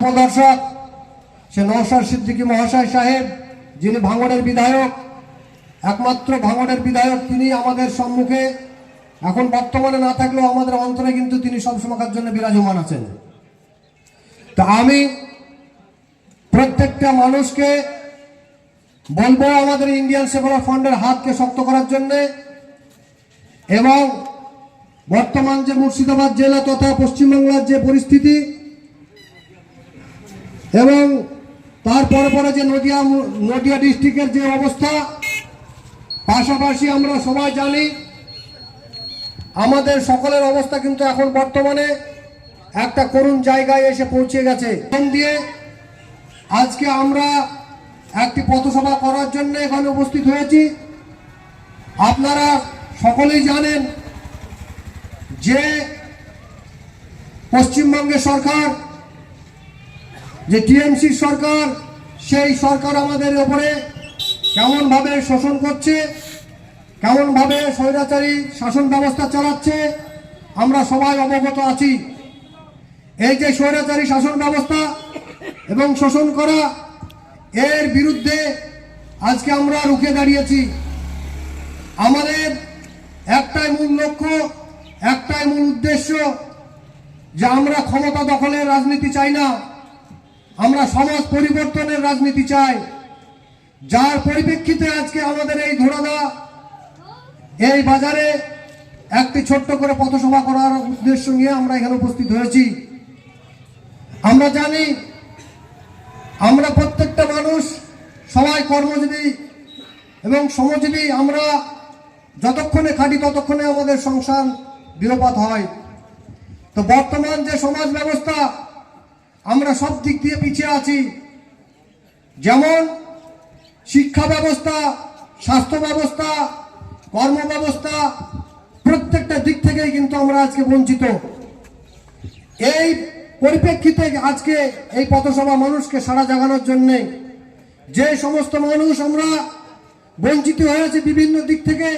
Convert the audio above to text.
উপদর্শক, সে নৌসার সিদ্দিকী মহাশয় সাহেব, যিনি ভাঙড়ের বিধায়ক, একমাত্র ভাঙড়ের বিধায়ক তিনি আমাদের সম্মুখে। এখন বর্তমানে না থাকলেও আমাদের অন্তরে কিন্তু তিনি সবসময়ের জন্য বিরাজমান আছেন। তা আমি প্রত্যেকটা মানুষকে বলব আমাদের ইন্ডিয়ান সেকুলার ফান্ডের হাতকে শক্ত করার জন্য এবং বর্তমান যে মুর্শিদাবাদ জেলা তথা পশ্চিমবাংলার যে পরিস্থিতি এবং তারপরে পরে যে নদিয়া নদিয়া ডিস্ট্রিক্টের যে অবস্থা, পাশাপাশি আমরা সবাই জানি, আমাদের সকলের অবস্থা কিন্তু এখন বর্তমানে একটা করুণ জায়গায় এসে পৌঁছে গেছে। দিয়ে আজকে আমরা একটি পথসভা করার জন্য এখানে উপস্থিত হয়েছি। আপনারা সকলেই জানেন যে পশ্চিমবঙ্গের সরকার যে টিএমসি সরকার, সেই সরকার আমাদের ওপরে কেমনভাবে শোষণ করছে, কেমনভাবে স্বৈরাচারী শাসন ব্যবস্থা চালাচ্ছে, আমরা সবাই অবগত আছি। এই যে স্বৈরাচারী শাসন ব্যবস্থা এবং শোষণ করা, এর বিরুদ্ধে আজকে আমরা রুখে দাঁড়িয়েছি। আমাদের একটাই মূল লক্ষ্য, একটাই মূল উদ্দেশ্য যে আমরা ক্ষমতা দখলের রাজনীতি চাই না। আমরা সমাজ পরিবর্তনের রাজনীতি চাই। যার পরিপ্রেক্ষিতে আজকে আমাদের এই ধরাদা এই বাজারে একটি ছোট্ট করে পথসভা করার উদ্দেশ্য নিয়ে আমরা এখানে উপস্থিত হয়েছি। আমরা জানি, আমরা প্রত্যেকটা মানুষ সবাই কর্মজীবী এবং শ্রমজীবী আমরা যতক্ষণে খাটি ততক্ষণে আমাদের সংসার বিলোপাত হয়। তো বর্তমান যে সমাজ ব্যবস্থা আমরা সব দিক দিয়ে পিছিয়ে আছি। যেমন শিক্ষা ব্যবস্থা, স্বাস্থ্য ব্যবস্থা, কর্ম ব্যবস্থা, প্রত্যেকটা দিক থেকেই কিন্তু আমরা আজকে বঞ্চিত। এই পরিপ্রেক্ষিতে আজকে এই পথসভা মানুষকে সাড়া জাগানোর জন্যে যে সমস্ত মানুষ আমরা বঞ্চিত হয়েছে বিভিন্ন দিক থেকে